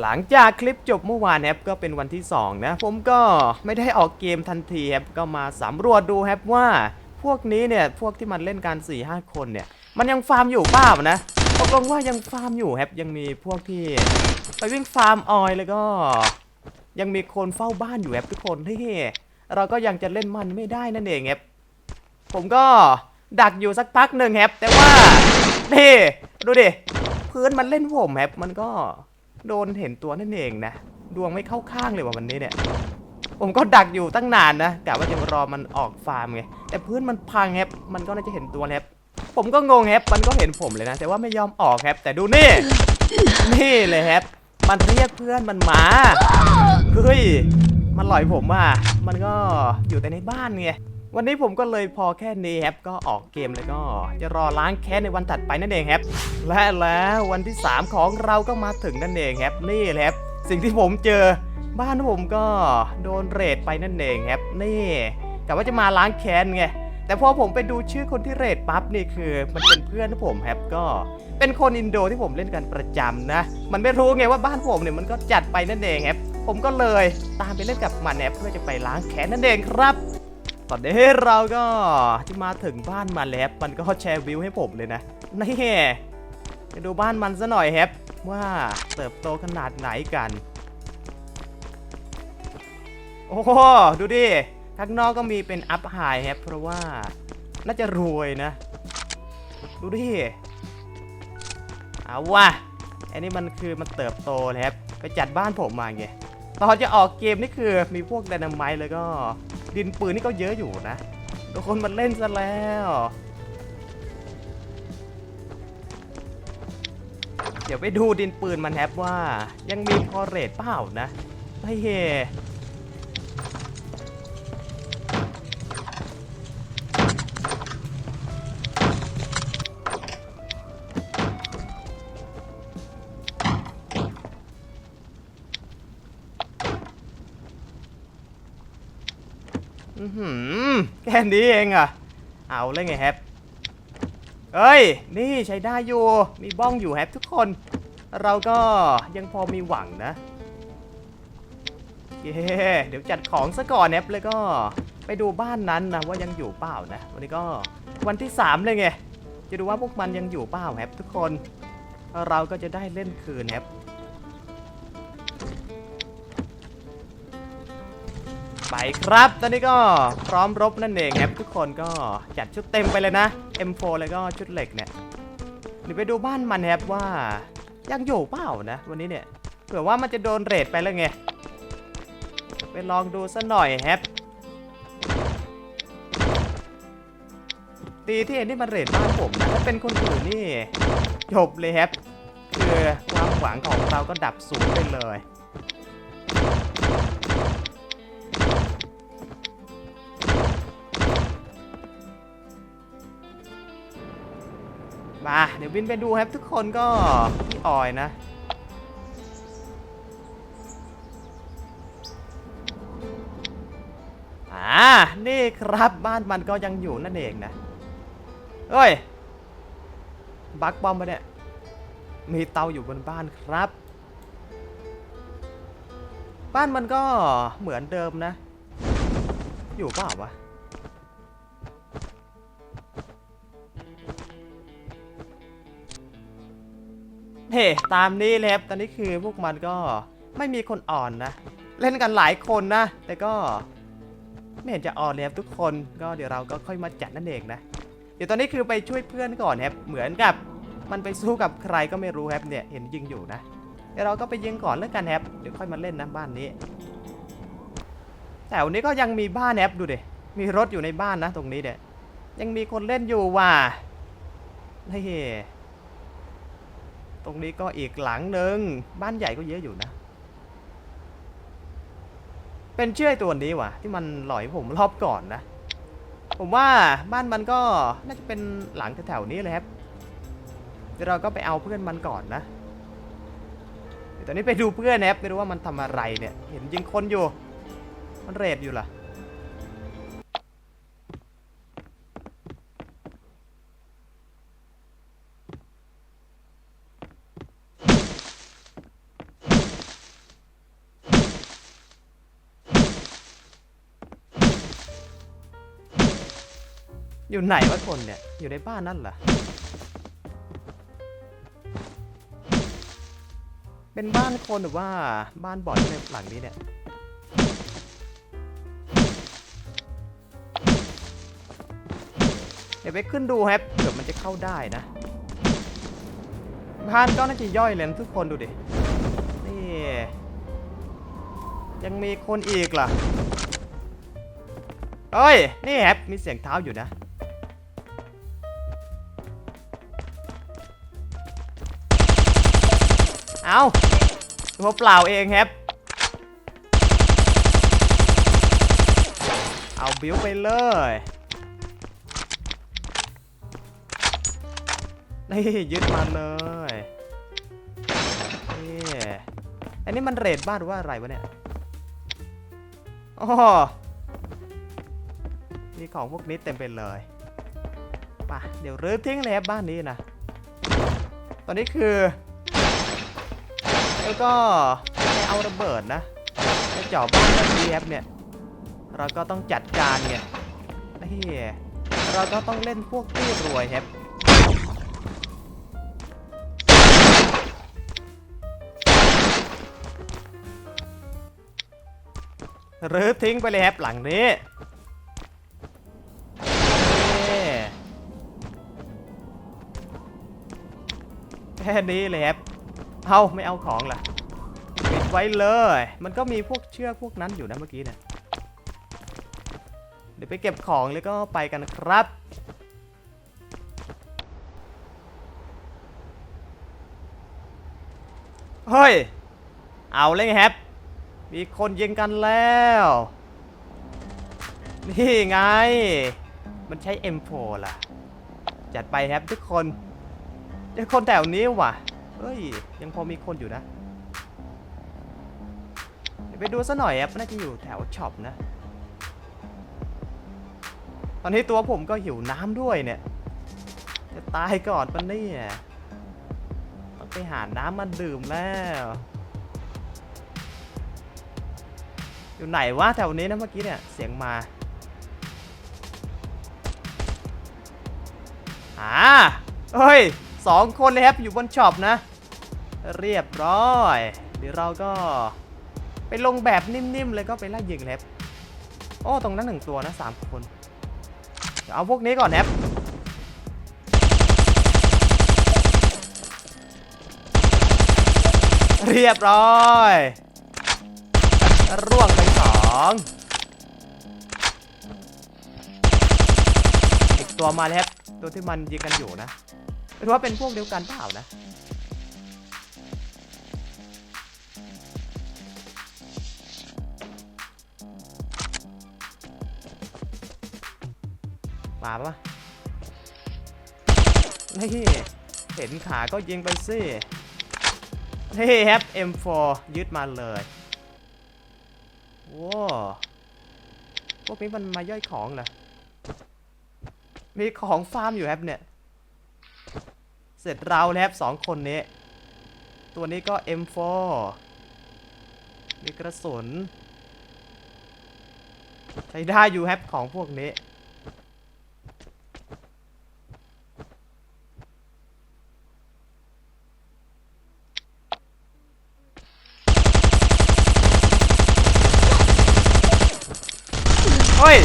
หลังจากคลิปจบเมื่อวานครับก็เป็นวันที่ 2 นะ ผมก็ไม่ได้ออกเกมทันทีครับก็มาสำรวจดูครับว่า พวกนี้เนี่ย พวกที่มันเล่นกัน4ี่ห้าคนเนี่ย มันยังฟาร์มอยู่เปล่านะตกลงว่ายังฟาร์มอยู่ครับยังมีพวกที่ไปวิ่งฟาร์มออยแล้วก็ ยังมีคนเฝ้าบ้านอยู่ครับทุกคนที่เราก็ยังจะเล่นมันไม่ได้นั่นเองครับผมก็ดักอยู่สักพักหนึ่งครับแต่ว่านี่ดูดิพื้นมันเล่นผมครับมันก็ โดนเห็นตัวนั่นเองนะ ดวงไม่เข้าข้างเลยว่ะวันนี้เนี่ย ผมก็ดักอยู่ตั้งนานนะกะว่าจะรอมันออกฟาร์มไง แต่พื้นมันพังแฮปมันก็น่าจะเห็นตัวแฮปผมก็งงแฮปมันก็เห็นผมเลยนะ แต่ว่าไม่ยอมออกแฮปแต่ดูนี่ นี่เลยแฮปมันเรียกเพื่อนมันมา เฮ้ย มันหลอยผมอะมันก็อยู่แต่ในบ้านไง วันนี้ผมก็เลยพอแค่นี้แฮปก็ออกเกมแล้วก็จะรอล้างแค้นในวันถัดไปนั่นเองครับ และแล้ววันที่ 3 ของเราก็มาถึงนั่นเองครับนี่แหละครับสิ่งที่ผมเจอบ้านผมก็โดนเรดไปนั่นเองครับนี่กะว่าจะมาล้างแค้นไงแต่พอผมไปดูชื่อคนที่เรดปั๊บนี่คือ มันเป็นเพื่อนของผมครับก็เป็นคนอินโดที่ผมเล่นกันประจำนะ มันไม่รู้ไงว่าบ้านผมเนี่ยมันก็จัดไปนั่นเองครับผมก็เลยตามไปเล่นกับมันแอบเพื่อจะไปล้างแค้นนั่นเองครับ ตอนนี้เราก็จะมาถึงบ้านมันแล้วมันก็แชร์วิวให้ผมเลยนะนี่ไปดูบ้านมันซะหน่อยแฮปว่าเติบโตขนาดไหนกัน โอ้โหดูดิข้างนอกก็มีเป็นอัพไฮแฮปเพราะว่าน่าจะรวยนะ ดูดิเอาว่ะอันนี้มันคือมันเติบโตแล้วไปจัดบ้านผมมาไงตอนจะออกเกมนี่คือมีพวกไดนาไมต์แล้วก็ ดินปืนนี่ก็เยอะอยู่นะทุกคนมันเล่นซะแล้วเดี๋ยวไปดูดินปืนมันแฮปว่า ยังมีพอเรทเปล่านะไอ้เฮ อื้อหือแค่นี้เองอะเอาเลยไงแฮปเอ้ย นี่ใช้ได้อยู่ มีบ้องอยู่แฮปทุกคน เราก็ยังพอมีหวังนะเย้เดี๋ยวจัดของซะก่อนแฮปเลยก็ไปดูบ้านนั้นนะว่ายังอยู่เปล่านะ วันนี้ก็วันที่ 3 เลยไง จะดูว่าพวกมันยังอยู่เปล่าแฮปทุกคน เราก็จะได้เล่นคืนแฮป ไปครับ ตอนนี้ก็พร้อมรบนั่นเองครับทุกคนก็จัดชุดเต็มไปเลยนะ M4 แล้วก็ชุดเหล็กเนี่ยเดี๋ยวไปดูบ้านมันครับว่ายังอยู่เปล่านะ วันนี้เนี่ยเผื่อว่ามันจะโดนเรดไปแล้วไงไปลองดูซะหน่อยครับตีที่เห็นนี่มันเรดบ้านผมนะถ้าเป็นคนอื่นนี่จบเลยครับคือความหวังของเราก็ดับสูญไปเลย มาเดี๋ยวบินไปดูครับทุกคนก็พี่ออยนะ อ่า นี่ครับบ้านมันก็ยังอยู่นั่นเองนะเฮ้ย บักบอมมาเนี่ย มีเตาอยู่บนบ้านครับ บ้านมันก็เหมือนเดิมนะ อยู่เปล่าวะ เฮ้ตามนี้เลยครับตอนนี้คือพวกมันก็ไม่มีคนอ่อนนะ เล่นกันหลายคนนะ แต่ก็ไม่เห็นจะอ่อนเลยครับทุกคนก็เดี๋ยวเราก็ค่อยมาจัดนั่นเองนะ เดี๋ยวตอนนี้คือไปช่วยเพื่อนก่อนครับเหมือนกับมันไปสู้กับใครก็ไม่รู้ครับเนี่ยเห็นยิงอยู่นะเดี๋ยวเราก็ไปยิงก่อนแล้วกันครับเดี๋ยวค่อยมาเล่นนะบ้านนี้แต่วันนี้ก็ยังมีบ้านแอปดูดิมีรถอยู่ในบ้านนะ ตรงนี้เนี่ยยังมีคนเล่นอยู่ว่ะเฮ้ ตรงนี้ก็อีกหลังหนึ่งบ้านใหญ่ก็เยอะอยู่นะ เป็นเชื่อตัวนี้ว่ะ ที่มันหลอยผมรอบก่อนนะ ผมว่าบ้านมันก็น่าจะเป็นหลังแถวๆนี้เลยครับเดี๋ยวเราก็ไปเอาเพื่อนมันก่อนนะตอนนี้ไปดูเพื่อนนะครับไม่รู้ว่ามันทำอะไรเนี่ย เห็นยิงคนอยู่ มันเรดอยู่ล่ะ อยู่ไหนวะคนเนี่ย อยู่ในบ้านนั่นเหรอ เป็นบ้านคนหรือว่าบ้านบอดในหลังนี้เนี่ย เดี๋ยวไปขึ้นดูครับเผื่อมันจะเข้าได้นะบ้านก็น่าจะย่อยเลยนทุกคนดูดิ นี่ ยังมีคนอีกเหรอเอ้ย นี่ครับมีเสียงเท้าอยู่นะ เอาตัวเปล่าเองครับ เอาบิวไปเลยนี่ยึดมาเลยนี่อันนี้มันเรดบ้านหรือว่าอะไรวะเนี่ยโอ้มีของพวกนี้เต็มไปเลยป่ะเดี๋ยวรื้อทิ้งเลยครับบ้านนี้นะ ตอนนี้คือ แล้วก็ไม่เอาระเบิดนะไอ้เจาะบ้านแบบนี้ครับเนี่ยเราก็ต้องจัดการไงนี่เราก็ต้องเล่นพวกที่รวยครับหรือทิ้งไปเลยครับหลังนี้แค่นี้เลยครับ เอาไม่เอาของล่ะปิดไว้เลย มันก็มีพวกเชือกพวกนั้นอยู่นะเมื่อกี้เนี่ย เดี๋ยวไปเก็บของแล้วก็ไปกันครับ เฮ้ย เอาเลยไงครับมีคนยิงกันแล้ว นี่ไง มันใช้ M4 ล่ะ จัดไปครับทุกคนเดี๋ยวคนแถวนี้ว่ะ เฮ้ย ยังพอมีคนอยู่นะ ไปดูซะหน่อยครับน่าจะอยู่แถวช็อปนะ ตอนนี้ตัวผมก็หิวน้ำด้วยเนี่ย จะตายก่อนปะเนี่ต้องไปหาน้ำมาดื่มแล้ว อยู่ไหนวะแถวนี้นะเมื่อกี้เนี่ย เสียงมาอ่าเฮ้ยสองคนเลยครับอยู่บนช็อปนะ เรียบร้อยเดี๋ยวเราก็ไปลงแบบนิ่มๆเลยก็ไปไล่ยิงเลยครับโอ้ตรงนั้นหนึ่งตัวนะสามคนเดี๋ยวเอาพวกนี้ก่อนครับเรียบร้อยร่วงไปสองอีกตัวมาแล้วครับตัวที่มันยิงกันอยู่นะไม่รู้ว่าเป็นพวกเดียวกันเปล่านะ มาปะนี่เห็นขาก็ยิงไปสินี่ครับ M4 ยึดมาเลยว้าวพวกนี้มันมาย่อยของเหรอ มีของฟาร์มอยู่ครับเนี่ย เสร็จเราแล้วครับสองคนนี้ ตัวนี้ก็ M4 มีกระสุน ใช้ได้อยู่ครับของพวกนี้ เฮ้ย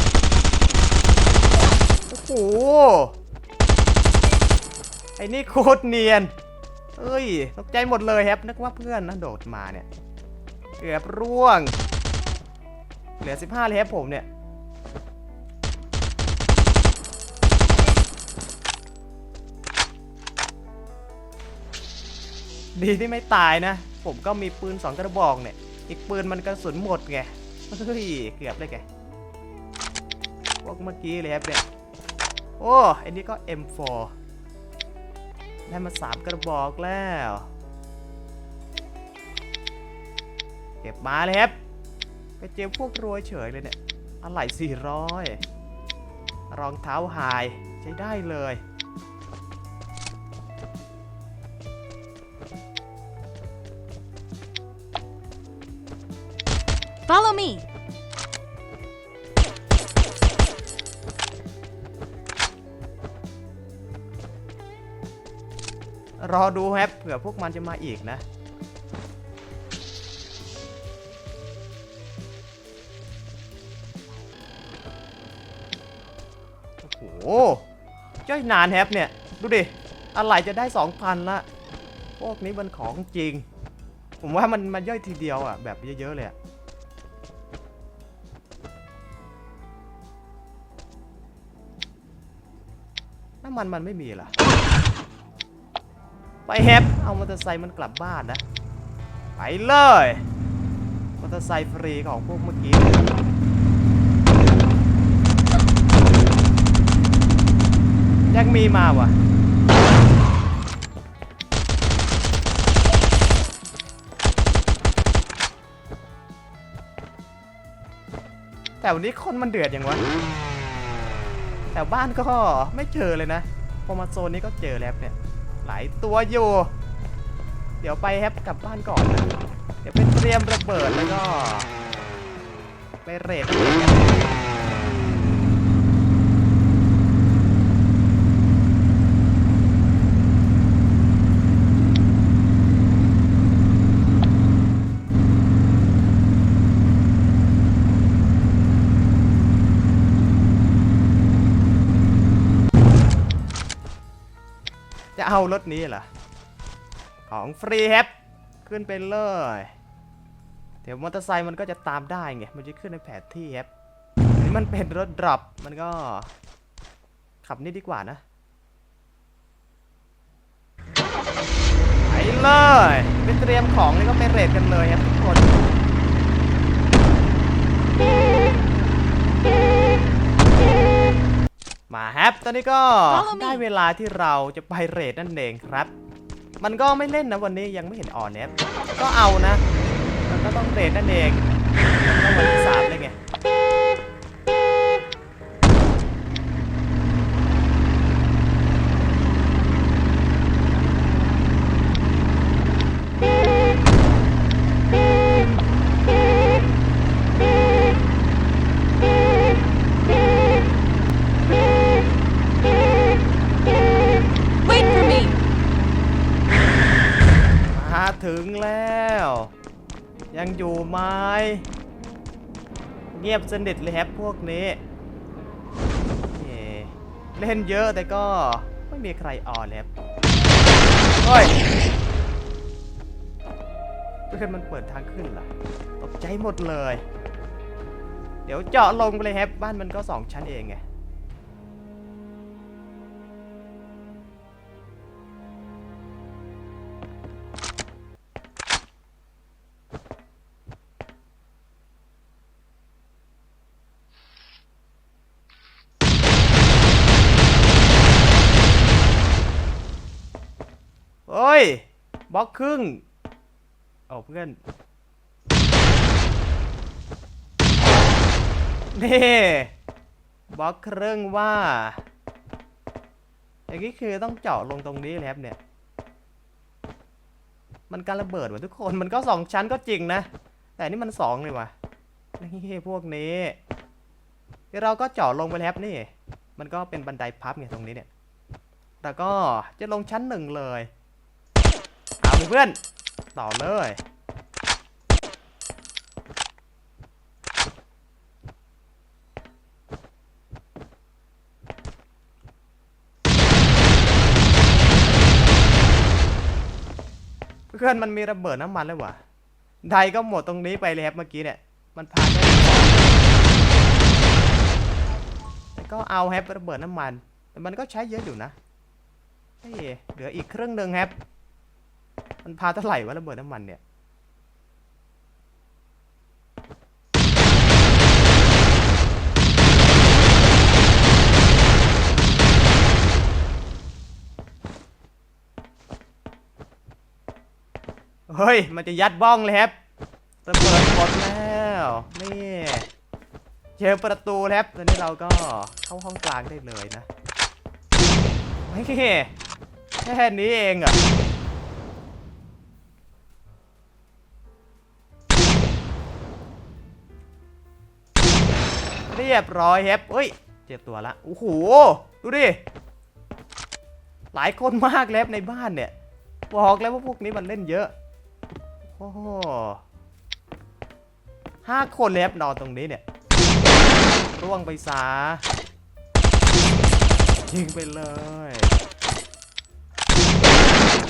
โอ้โห ไอ้นี่โคตรเนียนเอ้ยตกใจหมดเลยครับนึกว่าเพื่อนนะโดดมาเนี่ยเกือบร่วง เหลือ 15เลยครับผมเนี่ยดีที่ไม่ตายนะ ผมก็มีปืนสองกระบอกเนี่ย อีกปืนมันกระสุนหมดไง เฮ้ย เกือบเลยแกพวกเมื่อกี้เลยครับเนี่ย โอ้ อันนี้ก็ M4 ได้มาสามกระบอกแล้ว เก็บมาเลยครับไปเจอพวกรวยเฉยเลยเนี่ยอะไหล่400 รองเท้าไฮใช้ได้เลย Follow me. รอดูแฮปเผื่อพวกมันจะมาอีกนะโอ้โหจ้อยนานแฮปเนี่ย ดูดิ อะไรจะได้ 2,000 ละ พวกนี้มันของจริง ผมว่ามันมันย่อยทีเดียวอะ แบบเยอะ ๆ เลยอะน้ำมันมันไม่มีเหรอ ไปแฮปเอามอเตอร์ไซค์มันกลับบ้านนะ ไปเลยมอเตอร์ไซค์ฟรีของพวกเมื่อกี้ยังมีมาวะแต่วันนี้คนมันเดือดอย่างวะ แต่บ้านก็ไม่เจอเลยนะ พอมาโซนนี้ก็เจอแล้วเนี่ย หลายตัวอยู่ เดี๋ยวไปแฮปกลับบ้านก่อนนะเดี๋ยวไปเตรียมระเบิดแล้วก็ ไปเรด จะเอารถนี้เหรอ ของฟรีแฮปขึ้นไปเลย เดี๋ยวมอเตอร์ไซค์มันก็จะตามได้ไง มันจะขึ้นในแผนที่แฮปนี่มันเป็นรถดรอปมันก็ ขับนี่ดีกว่านะ ไปเลยไปเตรียมของแล้วก็ไปเรทกันเลยครับทุกคน มาแฮปตอนนี้ก็ Follow me ได้เวลาที่เราจะไปเรทนั่นเองครับ มันก็ไม่เล่นนะวันนี้ยังไม่เห็นออนแอปก็เอานะมันก็ต้องเรทนั่นเอง เงียบสนิทเลยแฮปพวกนี้เย่เล่นเยอะแต่ก็ไม่มีใครออนเลยครับเฮ้ยเพื่อนมันเปิดทางขึ้นเหรอตกใจหมดเลย เดี๋ยวเจาะลงไปเลยแฮปบ้านมันก็สองชั้นเองไง ล็อกครึ่งเอาเพื่อนนี่บล็อกครึ่งว่า อย่างนี้คือต้องเจาะลงตรงนี้เลยครับเนี่ย มันการระเบิดว่ะทุกคน มันก็สองชั้นก็จริงนะ แต่นี่มันสองเลยว่ะ นี่พวกนี้เดี๋ยวเราก็เจาะลงไปแล้วครับนี่ มันก็เป็นบันไดพับไงตรงนี้เนี่ย แต่ก็จะลงชั้นหนึ่งเลย เอเพื่อน ต่อเลยเพื่อนมันมีระเบิดน้ำมันเลยวะไดก็หมดตรงนี้ไปเลยครับเมื่อกี้เนี่ย มันพาแค่แต่ก็เอาแฮประเบิดน้ำมัน แต่มันก็ใช้เยอะอยู่นะ เฮ้ย เหลืออีกครื่งหนึ่งแฮป มันพาเท่าไหร่วะระเบิดน้ำมันเนี่ยเฮ้ย มันจะยัดบ้องเลยครับระเบิดหมดแล้วนี่เจอประตูแล้วครับตอนนี้เราก็เข้าห้องกลางได้เลยนะไม่แค่นี้เองอะ เรียบร้อยครับเฮ้ย เจอตัวละ โอ้โห ดูดิ หลายคนมากแล้วในบ้านเนี่ย บอกแล้วว่าพวกนี้มันเล่นเยอะ โอ้โหห้าคนเลยครับนอนตรงนี้เนี่ย ร่วงไปซายิงไปเลย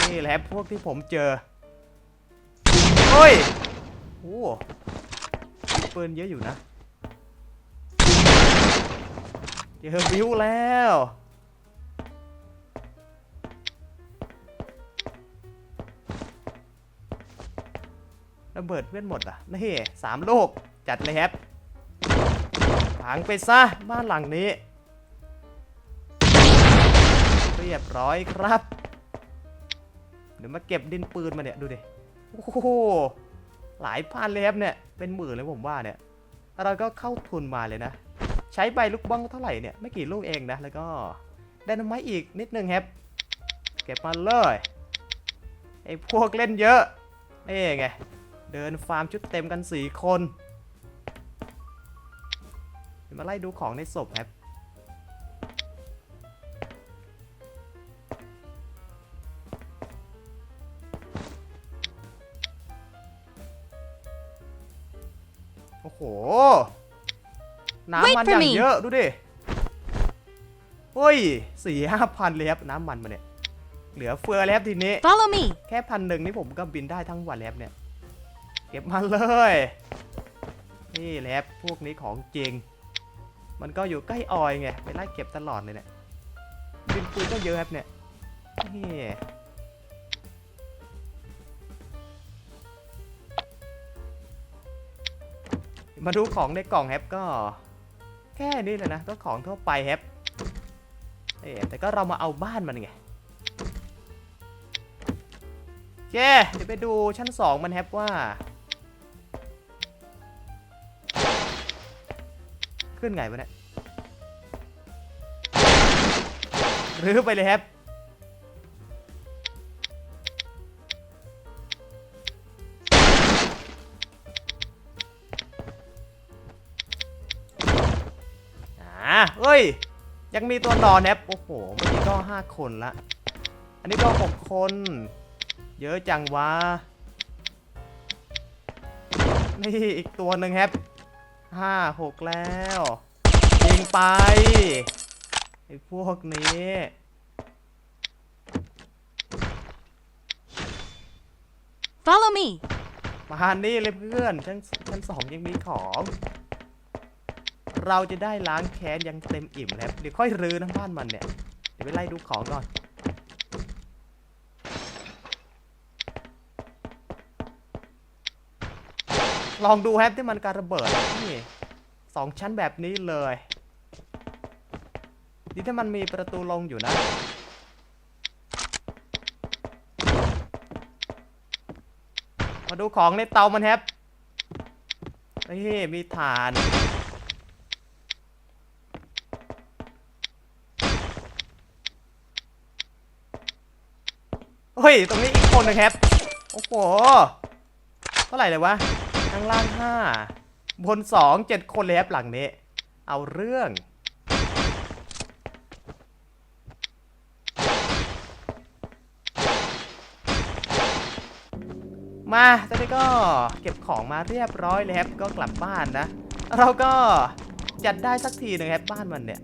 นี่แหละพวกที่ผมเจอ เฮ้ย โอ้ปืนเยอะอยู่นะ เจอบิวแล้ว ระเบิดเพื่อนหมดอะ นี่สามลูก จัดเลยครับพังไปซะ บ้านหลังนี้ เรียบร้อยครับ เดี๋ยวมาเก็บดินปืนมาเนี่ย ดูดิ โอ้โห หลายพันเลยครับเนี่ย เป็นหมื่นเลยผมว่าเนี่ย เราก็เข้าทุนมาเลยนะ ใช้ใบลูกบ้องเท่าไหร่เนี่ย ไม่กี่ลูกเองนะ แล้วก็ได้น้ำไม้อีกนิดนึงครับ เก็บมาเลยไอ้พวกเล่นเยอะนี่ไง เดินฟาร์มชุดเต็มกันสี่คนมาไล่ดูของในศพครับโอ้โห น้ำ Wait มัน for อย่าง me เยอะดูดิเฮ้ยสี่ห้าพันเลยครับน้ำมันมาเนี่ย เหลือเฟือแล้วทีนี้ Follow me. แค่พันหนึ่งนี่ผมก็บินได้ทั้งวันแล้วเนี่ย เก็บมาเลย นี่แหละครับพวกนี้ของจริง มันก็อยู่ใกล้ออยไงไปไล่เก็บตลอดเลยเนี่ยบินปืนก็เยอะครับเนี่ยนี่มาดูของในกล่องแฮปก็ แค่นี้เลยนะก็ของทั่วไปแฮปเอ๊แต่ก็เรามาเอาบ้านมันไงเจ้เดี๋ยวไปดูชั้น2มันแฮปว่า ขึ้นไงวะเนี่ยรื้อไปเลยแฮป ย ยังมีตัวนอนแฮปโอ้โหเมื่อกี้ก็ 5 คนละ อันนี้ก็ 6 คน เยอะจังวะ นี่อีกตัวหนึ่งครับห้าหกแล้วยิงไปไอ้พวกนี้ Follow me. มานี่เลยเพื่อนชั้นชั้นสองยังมีของ เราจะได้ล้างแค้นยังเต็มอิ่มแล้วเดี๋ยวค่อยรื้อน้ำบ้านมันเนี่ย เดี๋ยวไปไล่ดูของก่อน ลองดูแฮปที่มันการระเบิดนี่สองชั้นแบบนี้เลย นี่ถ้ามันมีประตูลงอยู่นะมาดูของในเตามันแฮปเฮ้ยมีฐาน ย ตรงนี้อีกคนนึงครับ โอ้โห เท่าไหร่เลยวะ ข้างล่างห้าบนสองเจ็ดคนเลยครับหลังนี้ เอาเรื่องมาตอนนี้ก็เก็บของมาเรียบร้อยเลยครับก็กลับบ้านนะ เราก็จัดได้สักทีหนึงครับบ้านมันเนี่ย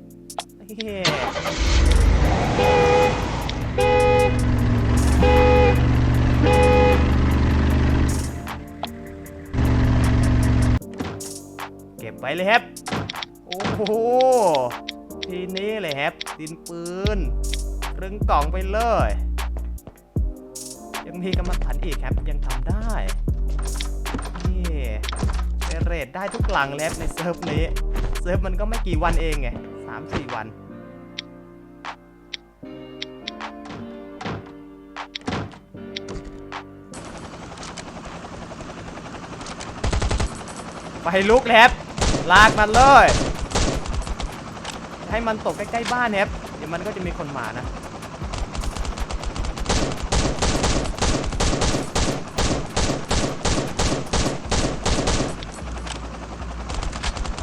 ก็บไว้เลยครับ โอ้โห ทีนี้เลยครับ ดินปืนครึ่งกล่องไปเลย ยังมีกำลังผันอีกครับ ยังทำได้ นี่เรทได้ทุกหลังแล้วในเซิร์ฟนี้ เซิร์ฟมันก็ไม่กี่วันเองไงสามสี่วันไปลุกแลบ ลากมันเลย ให้มันตกใกล้ๆบ้านแฮปเดี๋ยวมันก็จะมีคนมานะ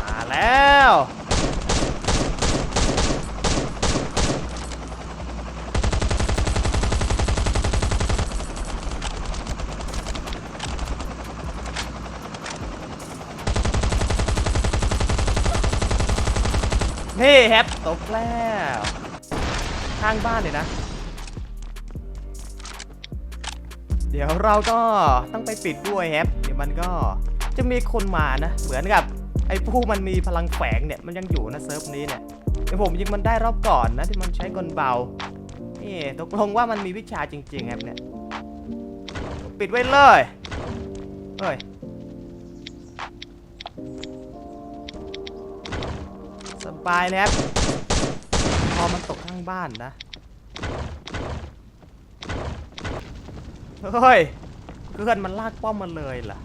มาแล้ว นี่แฮปตกแล้วข้างบ้านเลยนะ เดี๋ยวเราก็ต้องไปปิดด้วยแฮปเดี๋ยวมันก็จะมีคนมานะ เหมือนกับไอ้ผู้มันมีพลังแฝงเนี่ยมันยังอยู่นะเซิร์ฟนี้เนี่ยเดี๋ยวผมยิงมันได้รอบก่อนนะที่มันใช้กลเบานี่ตกลงว่ามันมีวิชาจริงๆแฮปเนี่ย ปิดไว้เลยเฮ้ย สบายเลยครับพอมันตกข้างบ้านนะ เฮ้ย เพื่อนมันลากป้อมมาเลยล่ะ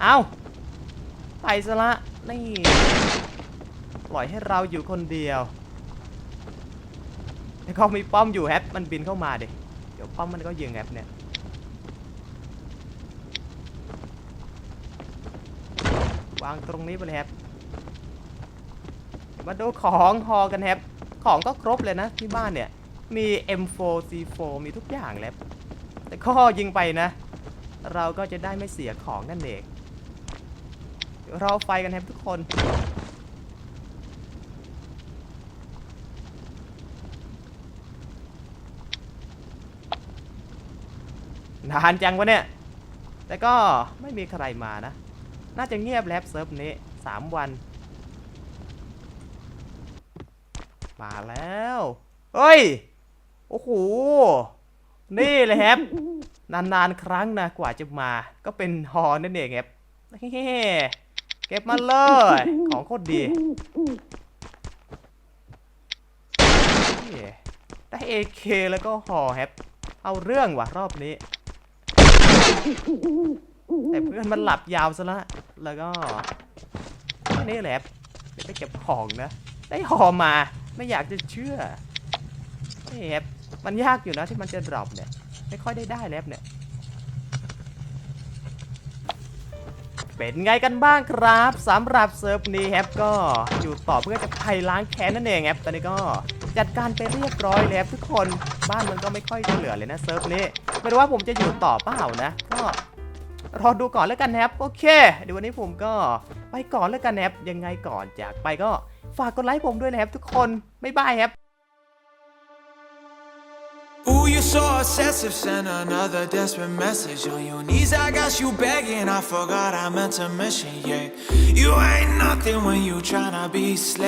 เอาไปซะละ นี่ ปล่อยให้เราอยู่คนเดียวไอ้เขามีป้อมอยู่แฮปมันบินเข้ามาดิ เดี๋ยวป้อมมันก็ยิงแฮปเนี่ยวางตรงนี้ไปเลยแฮป มาดูของฮอกันแฮปของก็ครบเลยนะที่บ้านเนี่ย มี M4 C4 มีทุกอย่างแล้ว แต่ก็ยิงไปนะ เราก็จะได้ไม่เสียของนั่นเองเดี๋ยวเราไฟกันครับทุกคน นานจังวะเนี่ย แต่ก็ไม่มีใครมานะ น่าจะเงียบแล้วเซิร์ฟนี้สามวัน มาแล้วเฮ้ย โอ้โห นี่เลยครับ นานๆ ครั้งนะกว่าจะมา ก็เป็นฮอนั่นเองครับเฮ้เก็บมาเลย ของโคตรดี ได้ AK แล้วก็ฮอครับ เอาเรื่องว่ะรอบนี้ แต่เพื่อนมันหลับยาวซะละ แล้วก็นี้แหละไปเก็บของนะ ได้ฮอมา ไม่อยากจะเชื่อนี่ครับมันยากอยู่นะที่มันจะดรอปเนี่ย ไม่ค่อยได้ได้แล้วเนี่ย เป็นไงกันบ้างครับสำหรับเซิร์ฟนี้แฮปก็อยู่ต่อเพื่อจะไปล้างแค้นนั่นเองครับตอนนี้ก็จัดการไปเรียบร้อยแล้วทุกคนบ้านมันก็ไม่ค่อยจะเหลือเลยนะเซิร์ฟนี้ไม่รู้ว่าผมจะอยู่ต่อเปล่านะก็รอดูก่อนแล้วกันแฮปโอเคเดี๋ยววันนี้ผมก็ไปก่อนแล้วกันแฮปยังไงก่อนจากไปก็ ฝากกดไลค์ผมด้วยนะครับทุกคนบ๊ายบายแฮป Ooh, you're so obsessive. Send another desperate message on your knees. I got you begging. I forgot I meant to mention, yeah. You ain't nothing when you tryna be slave.